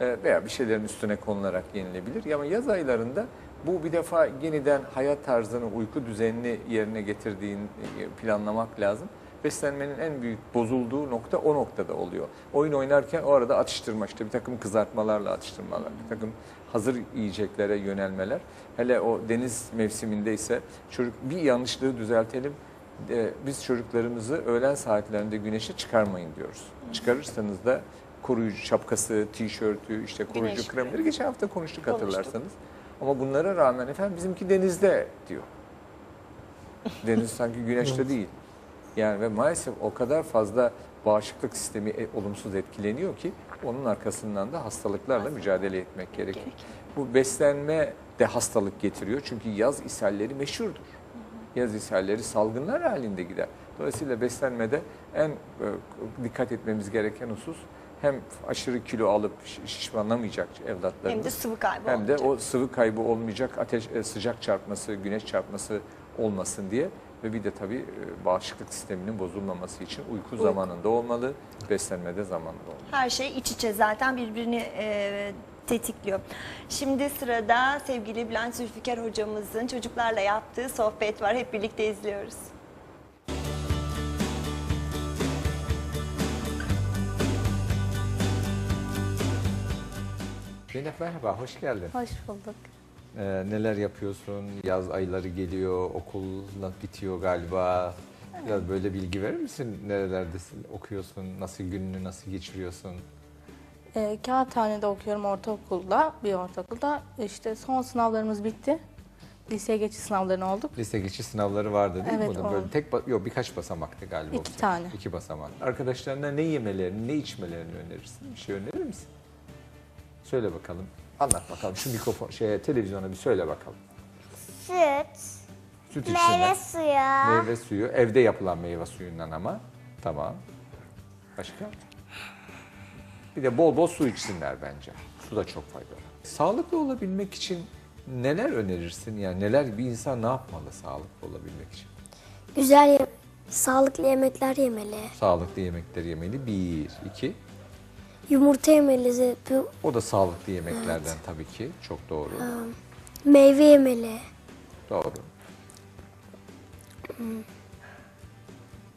e, veya bir şeylerin üstüne konularak yenilebilir. Ama yaz aylarında bu bir defa yeniden hayat tarzını, uyku düzenini yerine getirdiğin e, planlamak lazım. Beslenmenin en büyük bozulduğu nokta o noktada oluyor. Oyun oynarken o arada atıştırma işte bir takım kızartmalarla atıştırmalar, bir takım hazır yiyeceklere yönelmeler. Hele o deniz mevsiminde ise çocuk bir yanlışlığı düzeltelim. E, biz çocuklarımızı öğlen saatlerinde güneşe çıkarmayın diyoruz. Çıkarırsanız da koruyucu şapkası, tişörtü, işte koruyucu Güneş kremleri geçen hafta konuştuk Konuştuk. hatırlarsanız. Ama bunlara rağmen efendim bizimki denizde diyor. Deniz sanki güneşte değil. Yani ve maalesef o kadar fazla bağışıklık sistemi e, olumsuz etkileniyor ki onun arkasından da hastalıklarla mücadele etmek gerekir. Bu beslenme de hastalık getiriyor. Çünkü yaz ishalleri meşhurdur. Yaz ishalleri salgınlar halinde gider. Dolayısıyla beslenmede en e, dikkat etmemiz gereken husus hem aşırı kilo alıp şiş- şişmanlamayacak evlatlarımız Hem de sıvı kaybı hem de olmayacak. o sıvı kaybı olmayacak, ateş e, sıcak çarpması, güneş çarpması olmasın diye ve bir de tabii e, bağışıklık sisteminin bozulmaması için uyku, zamanında olmalı, beslenmede zamanında olmalı. Her şey iç içe zaten birbirini e, tetikliyor. Şimdi sırada sevgili Bülent Zülfikar hocamızın çocuklarla yaptığı sohbet var. Hep birlikte izliyoruz. Zeynep merhaba, hoş geldin. Hoş bulduk. Ee, neler yapıyorsun? Yaz ayları geliyor, okul bitiyor galiba. Biraz böyle bilgi verir misin? Nerelerdesin, okuyorsun, nasıl gününü nasıl geçiriyorsun? Ee, Kağıthane'de okuyorum ortaokulda, bir ortaokulda. İşte son sınavlarımız bitti. Liseye geçiş sınavlarına olduk. Lise geçiş sınavları vardı değil mi? Evet, Bunun? Böyle oldu. tek ba- yok birkaç basamaktı galiba. İki o. tane. İki basamak. Arkadaşlarına ne yemelerini, ne içmelerini önerirsin? Bir şey önerir misin? Söyle bakalım. Anlat bakalım. Şu mikrofon şeye televizyona bir söyle bakalım. Süt, Süt meyve içsinler. suyu, Meyve suyu. Evde yapılan meyve suyundan ama. Tamam. Başka? Bir de bol bol su içsinler bence. Su da çok faydalı. Sağlıklı olabilmek için neler önerirsin? Yani neler bir insan ne yapmalı sağlıklı olabilmek için? güzel ye- sağlıklı yemekler yemeli. Sağlıklı yemekler yemeli. Bir, iki. Yumurta yemeli, bu- O da sağlıklı yemeklerden tabii ki. Çok doğru. meyve yemeli. Doğru.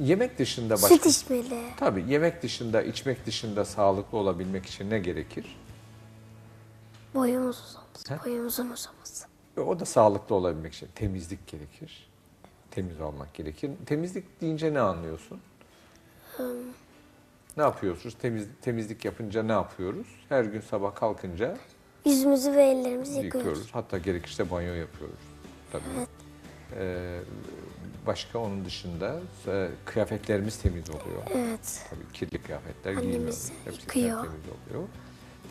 Yemek dışında başka... Süt içmeli. Tabii yemek dışında, içmek dışında sağlıklı olabilmek için ne gerekir? Boyumuz uzaması, He? boyumuzun uzaması. Ve O da sağlıklı olabilmek için temizlik gerekir. Temiz olmak gerekir. Temizlik deyince ne anlıyorsun? Ne yapıyoruz? Temiz, temizlik yapınca ne yapıyoruz? Her gün sabah kalkınca Yüzümüzü ve ellerimizi yıkıyoruz. yıkıyoruz. Hatta gerekirse banyo yapıyoruz. Tabii. Ee, başka onun dışında e, kıyafetlerimiz temiz oluyor. Evet. Tabii kirli kıyafetler Annemiz giymiyoruz. Hepsi yıkıyor. temiz oluyor.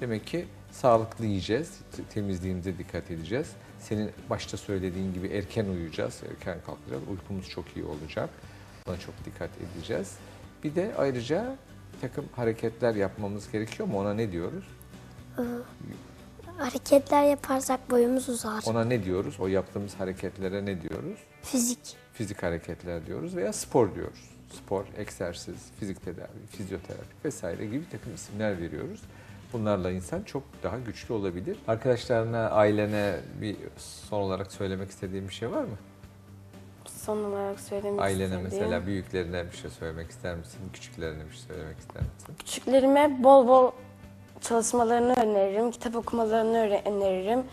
Demek ki sağlıklı yiyeceğiz, temizliğimize dikkat edeceğiz. Senin başta söylediğin gibi erken uyuyacağız, erken kalkacağız. Uykumuz çok iyi olacak. Buna çok dikkat edeceğiz. Bir de ayrıca takım hareketler yapmamız gerekiyor mu? Ona ne diyoruz? Hareketler yaparsak boyumuz uzar. Ona ne diyoruz? O yaptığımız hareketlere ne diyoruz? Fizik. Fizik hareketler diyoruz veya spor diyoruz. Spor, egzersiz, fizik tedavi, fizyoterapi vesaire gibi takım isimler veriyoruz. Bunlarla insan çok daha güçlü olabilir. Arkadaşlarına, ailene bir son olarak söylemek istediğin bir şey var mı? Son olarak söylemek Ailene istediğim. mesela büyüklerine bir şey söylemek ister misin? Küçüklerine bir şey söylemek ister misin? Küçüklerime bol bol çalışmalarını öneririm, kitap okumalarını öneririm,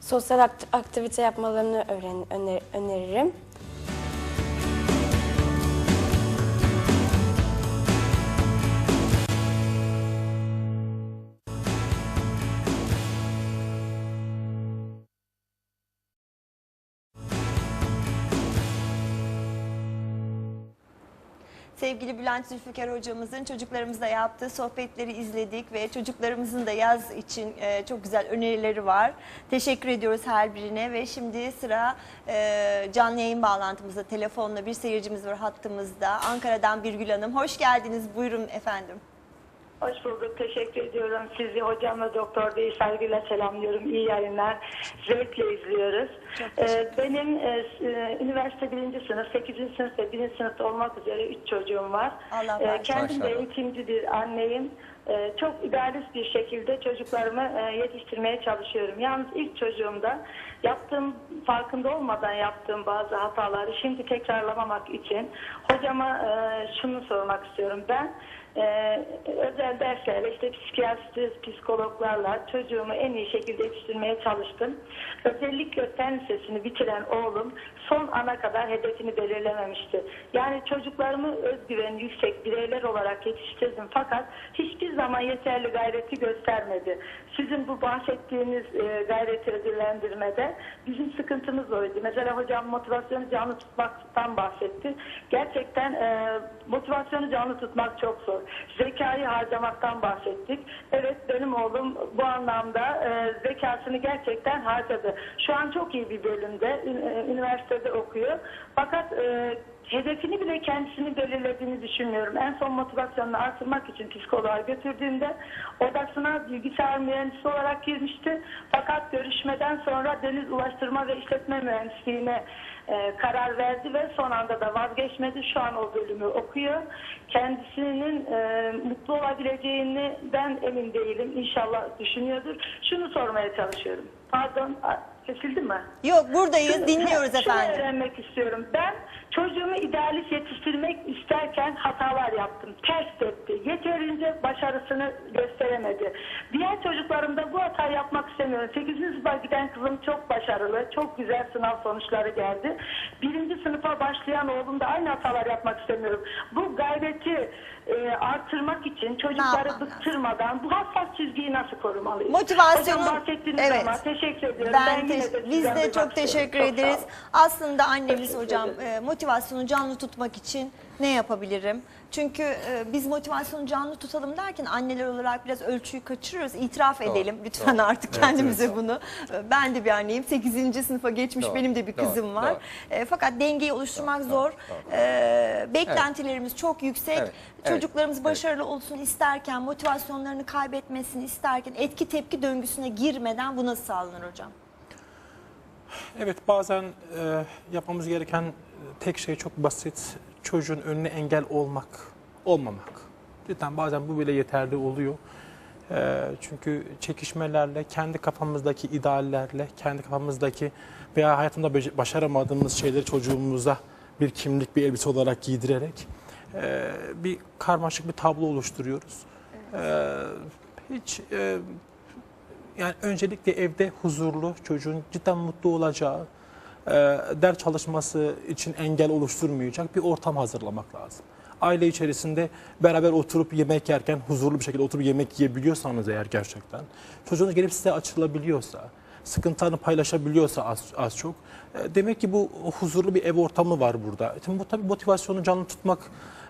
sosyal akt- aktivite yapmalarını öner- öneririm. Sevgili Bülent Zülfikar hocamızın çocuklarımızla yaptığı sohbetleri izledik ve çocuklarımızın da yaz için e, çok güzel önerileri var. Teşekkür ediyoruz her birine ve şimdi sıra e, canlı yayın bağlantımızda telefonla bir seyircimiz var hattımızda. Ankara'dan Birgül Hanım. Hoş geldiniz. Buyurun efendim. Hoş bulduk. Teşekkür ediyorum. Sizi hocam ve doktor beyi saygıyla selamlıyorum. İyi yayınlar. Zevkle izliyoruz. Ee, benim e, e, üniversite birinci sınıf, sekizinci sınıf ve birinci sınıfta olmak üzere üç çocuğum var. Allah Ee, kendim de Maşallah. eğitimcidir, anneyim. e, çok idealist bir şekilde çocuklarımı e, yetiştirmeye çalışıyorum. Yalnız ilk çocuğumda yaptığım farkında olmadan yaptığım bazı hataları şimdi tekrarlamamak için hocama e, şunu sormak istiyorum. Ben ee, özel derslerle işte psikiyatrist, psikologlarla çocuğumu en iyi şekilde yetiştirmeye çalıştım. Özellikle fen lisesini bitiren oğlum son ana kadar hedefini belirlememişti. Yani çocuklarımı özgüveni yüksek bireyler olarak yetiştirdim fakat hiçbir zaman yeterli gayreti göstermedi. Sizin bu bahsettiğiniz e, gayreti ödüllendirmede bizim sıkıntımız oydu. Mesela hocam motivasyonu canlı tutmaktan bahsetti. Gerçekten e, motivasyonu canlı tutmak çok zor. Zekayı harcamaktan bahsettik. Evet benim oğlum bu anlamda e, zekasını gerçekten harcadı. Şu an çok iyi bir bölümde, e, üniversitede okuyor. Fakat e, hedefini bile kendisini belirlediğini düşünmüyorum. En son motivasyonunu artırmak için psikoloğa götürdüğümde odasına bilgisayar mühendisi olarak girmişti. Fakat görüşmeden sonra deniz ulaştırma ve işletme mühendisliğine e, karar verdi ve son anda da vazgeçmedi. Şu an o bölümü okuyor. Kendisinin e, mutlu olabileceğini ben emin değilim. İnşallah düşünüyordur. Şunu sormaya çalışıyorum. Pardon, kesildi mi? Yok buradayız dinliyoruz Şunu efendim. öğrenmek istiyorum. Ben çocuğumu idealist yetiştirmek isterken hatalar yaptım. Ters etti. Yeterince başarısını gösteremedi. Diğer çocuklarımda bu hata yapmak istemiyorum. 8. sınıfa giden kızım çok başarılı. Çok güzel sınav sonuçları geldi. Birinci sınıfa başlayan oğlum da aynı hatalar yapmak istemiyorum. Bu gayreti e, artırmak için çocukları yapmam bıktırmadan bu hassas çizgiyi nasıl korumalıyız? Motivasyonu- Hocam bahsettiğiniz Evet. zaman teşekkür ediyorum. Ben yine te- de biz sizden de duymak çok istiyorum. teşekkür Çok sağ ederiz. olun. Aslında annemiz Teşekkür hocam e, motivasyonu canlı tutmak için ne yapabilirim? Çünkü e, biz motivasyonu canlı tutalım derken anneler olarak biraz ölçüyü kaçırıyoruz. İtiraf Doğru, edelim lütfen doğru. artık Evet, kendimize evet. bunu. E, Ben de bir anneyim. 8. sınıfa geçmiş Doğru, benim de bir doğru, kızım var. doğru. E, fakat dengeyi oluşturmak Doğru, zor. doğru, E, beklentilerimiz çok yüksek. Evet, evet, Çocuklarımız evet. başarılı olsun isterken, motivasyonlarını kaybetmesini isterken etki tepki döngüsüne girmeden bu nasıl sağlanır hocam? Evet bazen e, yapmamız gereken tek şey çok basit. Çocuğun önüne engel olmak, olmamak. Cidden bazen bu bile yeterli oluyor. E, çünkü çekişmelerle, kendi kafamızdaki ideallerle, kendi kafamızdaki veya hayatımda beca- başaramadığımız şeyleri çocuğumuza bir kimlik, bir elbise olarak giydirerek e, bir karmaşık bir tablo oluşturuyoruz. E, hiç e, yani öncelikle evde huzurlu, çocuğun cidden mutlu olacağı, e, ders çalışması için engel oluşturmayacak bir ortam hazırlamak lazım. Aile içerisinde beraber oturup yemek yerken huzurlu bir şekilde oturup yemek yiyebiliyorsanız eğer gerçekten, çocuğunuz gelip size açılabiliyorsa, sıkıntılarını paylaşabiliyorsa az, az çok, e, demek ki bu huzurlu bir ev ortamı var burada. Şimdi bu tabii motivasyonu canlı tutmak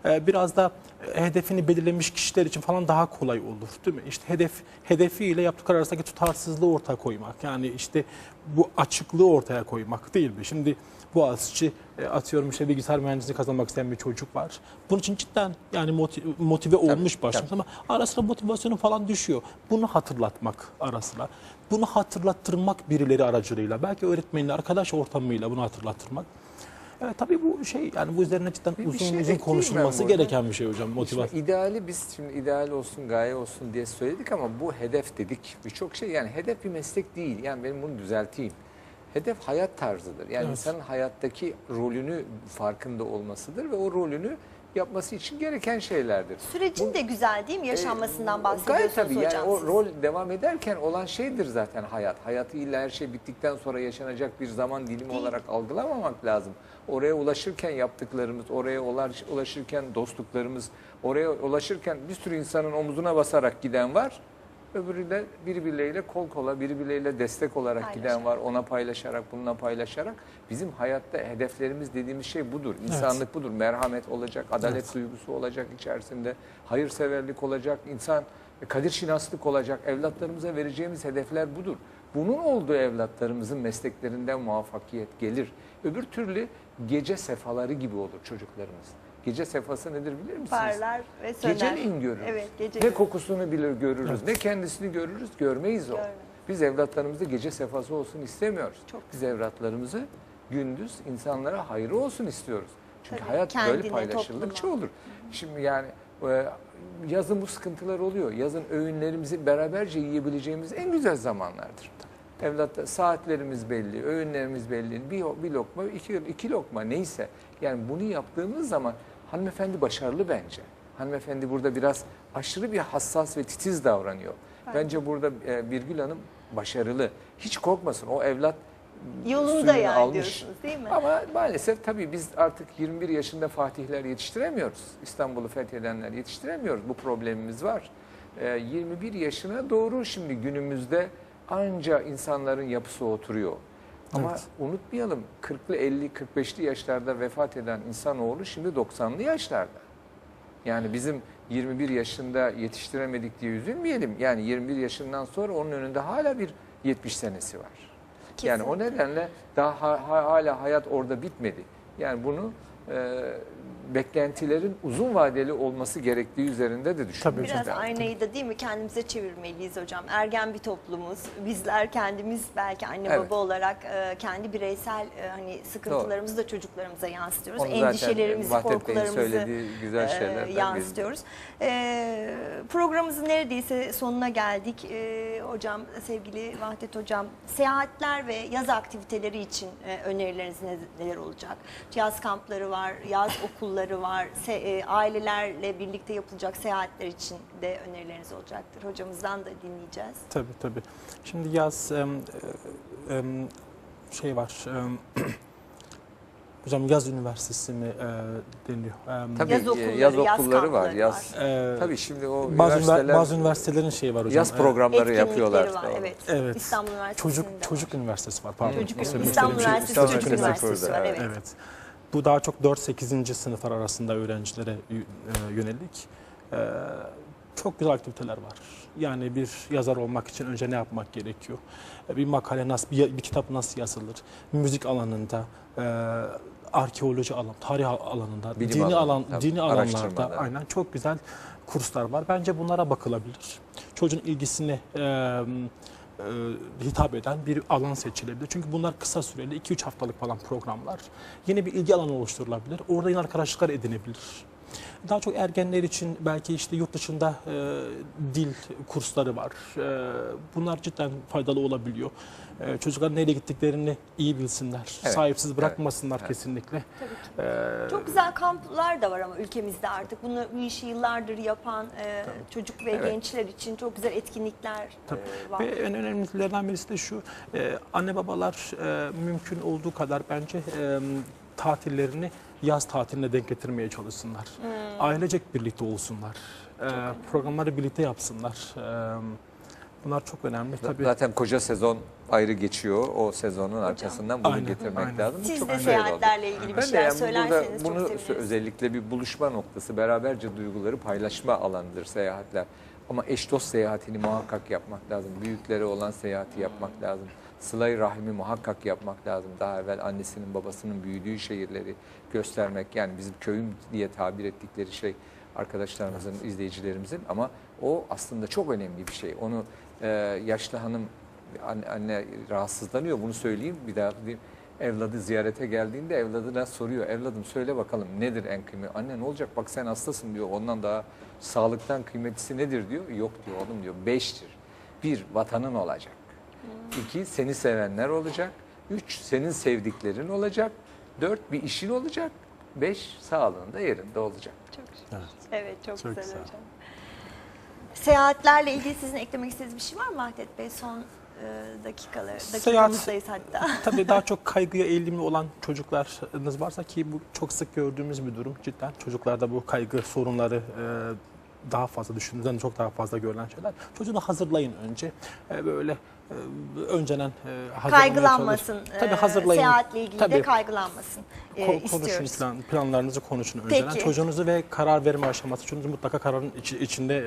e, biraz da hedefini belirlemiş kişiler için falan daha kolay olur değil mi? İşte hedef hedefiyle yaptıklar arasındaki tutarsızlığı ortaya koymak. Yani işte bu açıklığı ortaya koymak değil mi? Şimdi Boğaziçi e, atıyorum işte bilgisayar mühendisliği kazanmak isteyen bir çocuk var. Bunun için cidden yani moti- motive olmuş başlamış ama ara sıra motivasyonu falan düşüyor. Bunu hatırlatmak ara sıra. Bunu hatırlattırmak birileri aracılığıyla belki öğretmenle arkadaş ortamıyla bunu hatırlattırmak. Evet, tabii bu şey yani bu üzerine cidden Bir- bir uzun şey uzun konuşulması gereken bir şey hocam motivasyon. İdeali biz şimdi ideal olsun, gaye olsun diye söyledik ama bu hedef dedik. Birçok şey yani hedef bir meslek değil. Yani benim bunu düzelteyim. Hedef hayat tarzıdır. Yani Evet. insanın hayattaki rolünü farkında olmasıdır ve o rolünü yapması için gereken şeylerdir. Sürecin Bu- de güzel değil mi? Yaşanmasından Ee, bahsediyorsunuz Gayet tabii hocam yani o siz. rol devam ederken olan şeydir zaten hayat. Hayatı illa her şey bittikten sonra yaşanacak bir zaman dilimi Değil. olarak algılamamak lazım. Oraya ulaşırken yaptıklarımız, oraya ulaş- ulaşırken dostluklarımız, oraya ulaşırken bir sürü insanın omuzuna basarak giden var. Öbürü de birbirleriyle kol kola, birbirleriyle destek olarak Paylaşarak. giden var. Ona paylaşarak, bununla paylaşarak. Bizim hayatta hedeflerimiz dediğimiz şey budur. İnsanlık budur. Merhamet olacak, adalet Evet. duygusu olacak içerisinde. Hayırseverlik olacak, insan kadir şinaslık olacak. Evlatlarımıza vereceğimiz hedefler budur. Bunun olduğu evlatlarımızın mesleklerinden muvaffakiyet gelir. Öbür türlü gece sefaları gibi olur çocuklarımız. Gece sefası nedir bilir misiniz? Parlar ve söner. Geceleyin görürüz. Evet, gece ne kokusunu bilir görürüz, ne kendisini görürüz, görmeyiz o. Görmeyiz. Biz evlatlarımızda gece sefası olsun istemiyoruz. Çok Biz evlatlarımızı gündüz insanlara hayrı olsun istiyoruz. Çünkü Tabii, hayat kendine, böyle paylaşıldıkça topluma. olur. Şimdi yani e, yazın bu sıkıntılar oluyor. Yazın öğünlerimizi beraberce yiyebileceğimiz en güzel zamanlardır. Evlat saatlerimiz belli, öğünlerimiz belli. Bir, bir lokma, iki, iki lokma neyse. Yani bunu yaptığımız zaman hanımefendi başarılı bence. Hanımefendi burada biraz aşırı bir hassas ve titiz davranıyor. Bence burada e, Birgül Hanım başarılı. Hiç korkmasın. O evlat Yolunda yani almış. diyorsunuz değil mi? Ama maalesef tabii biz artık 21 yaşında fatihler yetiştiremiyoruz. İstanbul'u fethedenler yetiştiremiyoruz. Bu problemimiz var. Ee, 21 yaşına doğru şimdi günümüzde anca insanların yapısı oturuyor. Ama Evet. unutmayalım 40'lı 50 45'li yaşlarda vefat eden insanoğlu şimdi 90'lı yaşlarda. Yani bizim 21 yaşında yetiştiremedik diye üzülmeyelim. Yani 21 yaşından sonra onun önünde hala bir 70 senesi var. Yani o nedenle daha ha- ha- hala hayat orada bitmedi. Yani bunu e, beklentilerin uzun vadeli olması gerektiği üzerinde de düşünmek Biraz lazım. aynayı da değil mi kendimize çevirmeliyiz hocam. Ergen bir toplumuz. Bizler kendimiz belki anne Evet. baba olarak e, kendi bireysel e, hani sıkıntılarımızı da çocuklarımıza yansıtıyoruz. Onu zaten Endişelerimizi, korkularımızı güzel e, yansıtıyoruz. E, programımızın neredeyse sonuna geldik. E, hocam, sevgili Vahdet hocam, seyahatler ve yaz aktiviteleri için e, önerileriniz ne- neler olacak? Yaz kampları var, yaz okulları var, se- e, ailelerle birlikte yapılacak seyahatler için de önerileriniz olacaktır. Hocamızdan da dinleyeceğiz. Tabii tabii. Şimdi yaz e, em, şey var. em, hocam yaz üniversitesi mi e, deniliyor? Em, Tabii Yaz e, okulları, yaz yaz okulları var. kampları Yaz e, Tabii şimdi o bazı, üniversiteler üniver- bazı üniversitelerin şeyi var hocam. yaz E, programları yapıyorlar. var, evet. Evet. İstanbul Üniversitesi'nde Çocuk var. çocuk üniversitesi var. Pardon. Çocuk İstanbul Üniversitesi İstanbul Çocuk Üniversitesi Üniversitesi var. Evet. Evet. Bu daha çok 4-8. sınıflar arasında öğrencilere e, yönelik. E, çok güzel aktiviteler var. Yani bir yazar olmak için önce ne yapmak gerekiyor? E, Bir makale nasıl, bir, bir kitap nasıl yazılır? Müzik alanında, e, arkeoloji alan, tarih alanında, Bilim dini alan, tabii, dini alanlarda aynen çok güzel kurslar var. Bence bunlara bakılabilir. Çocuğun ilgisini e, e, hitap eden bir alan seçilebilir. Çünkü bunlar kısa süreli 2-3 haftalık falan programlar. Yeni bir ilgi alanı oluşturulabilir. Orada yine arkadaşlıklar edinebilir. Daha çok ergenler için belki işte yurt dışında e, dil kursları var. E, bunlar cidden faydalı olabiliyor. E, çocuklar nereye gittiklerini iyi bilsinler. Evet, Sahipsiz bırakmasınlar evet. kesinlikle. Tabii ki. E, Çok güzel kamplar da var ama ülkemizde artık. Bunu bu işi yıllardır yapan e, çocuk ve Evet. gençler için çok güzel etkinlikler Tabii. e, var. Ve en önemlilerden birisi de şu, e, anne babalar e, mümkün olduğu kadar bence e, tatillerini yaz tatiline denk getirmeye çalışsınlar. Hmm. Ailecek birlikte olsunlar. E, programları birlikte yapsınlar. E, bunlar çok önemli tabii. Zaten koca sezon ayrı geçiyor. O sezonun arkasından bunu Aynen, getirmek aynen. lazım. Siz çok de güzel oldu. seyahatlerle ilgili bir Ben de şeyler yani söylerseniz bunu çok seviniriz. özellikle bir buluşma noktası, beraberce duyguları paylaşma alanıdır seyahatler. Ama eş dost seyahatini muhakkak yapmak lazım. Büyüklere olan seyahati yapmak lazım. Sıla-i rahimi muhakkak yapmak lazım. Daha evvel annesinin babasının büyüdüğü şehirleri göstermek. Yani bizim köyüm diye tabir ettikleri şey arkadaşlarımızın, izleyicilerimizin ama o aslında çok önemli bir şey. Onu e, yaşlı hanım anne, anne rahatsızlanıyor bunu söyleyeyim bir daha diyeyim. Evladı ziyarete geldiğinde evladına soruyor. Evladım söyle bakalım nedir en kıymetli? Anne ne olacak bak sen hastasın diyor. Ondan daha sağlıktan kıymetlisi nedir diyor. Yok diyor oğlum diyor. Beştir. Bir vatanın olacak. İki seni sevenler olacak. Üç senin sevdiklerin olacak. Dört bir işin olacak. Beş sağlığında yerinde olacak. Çok şükür. Evet. Evet çok, Çok güzel, güzel. hocam. Seyahatlerle ilgili sizin eklemek istediğiniz bir şey var mı Vahdet Bey? Son e, dakikalar, dakikamızdayız hatta. Tabii daha çok kaygıya eğilimli olan çocuklarınız varsa ki bu çok sık gördüğümüz bir durum cidden. Çocuklarda bu kaygı sorunları e, daha fazla düşündüğünden çok daha fazla görülen şeyler. Çocuğunu hazırlayın önce. E, böyle e, önceden e, Kaygılanmasın. çalış- Tabii e, hazırlayın. Seyahatle ilgili de Tabii. kaygılanmasın e, Ko- konuşun istiyoruz. plan, planlarınızı konuşun önceden. Peki. Çocuğunuzu ve karar verme aşaması çocuğunuz mutlaka kararın içi- içinde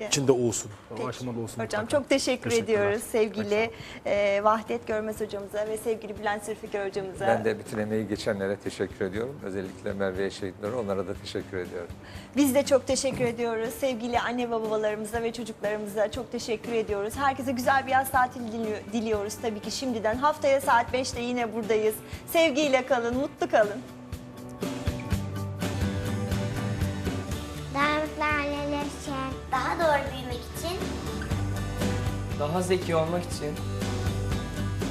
e, içinde olsun. Peki. O aşamada olsun. Hocam mutlaka. çok teşekkür ediyoruz sevgili e, Vahdet Görmez hocamıza ve sevgili Bülent Zülfikar hocamıza. Ben de bütün emeği geçenlere teşekkür ediyorum. Özellikle Merve Şehitleri onlara da teşekkür ediyorum. Biz de çok teşekkür ediyoruz. Sevgili anne babalarımıza ve çocuklarımıza çok teşekkür ediyoruz. Herkese güzel bir yaz yaz tatili diliyoruz tabii ki şimdiden. Haftaya saat 5'te yine buradayız. Sevgiyle kalın, mutlu kalın. Daha mutlu aileler için. Şey- daha doğru büyümek için. Daha zeki olmak için.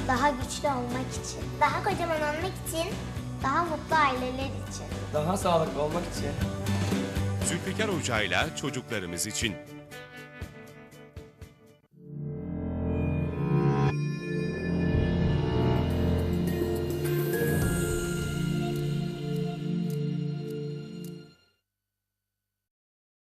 Daha güçlü olmak için. Daha kocaman olmak için. Daha mutlu aileler için. Daha sağlıklı olmak için. Zülfikar Hoca'yla çocuklarımız için.